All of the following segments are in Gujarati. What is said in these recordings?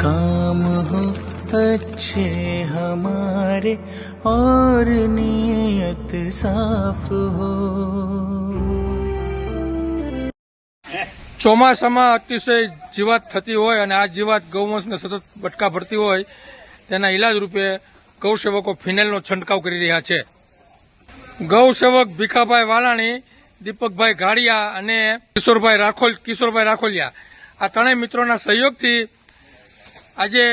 काम हो, अच्छे हमारे और नियत साफ हो। ચોમાસામાં અતિશય જીવાત થતી હોય અને આ જીવાત ગૌવંશને સતત બટકા ભરતી હોય, તેના ઇલાજ રૂપે ગૌસેવકો ફિનેલનો છંટકાવ કરી રહ્યા છે. ગૌસેવક ભીખાભાઈ વાલાણી, દીપકભાઈ ગાડિયા અને કિશોરભાઈ રાખોલ કિશોરભાઈ રાખોલિયા આ ત્રણેય મિત્રોના સહયોગથી આજે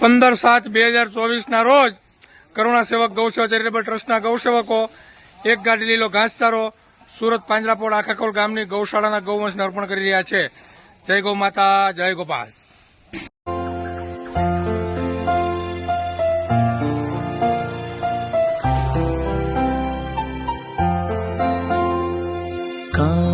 પંદર સાત બે હજાર ચોવીસના રોજ કરુણા સેવક ગૌસેવા ચેરિટેબલ ટ્રસ્ટના ગૌસેવકો, એક ગાડી લીલો ઘાસચારો, સુરત પાંજરાપોળ આખાકોલ ગામની ગૌશાળાના ગૌવંશને અર્પણ કરી રહ્યા છે. જય ગૌ માતા, જય ગોપાલ. काम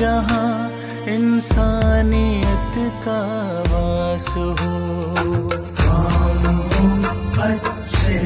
जहाँ इंसानियत का वास हो अच्छे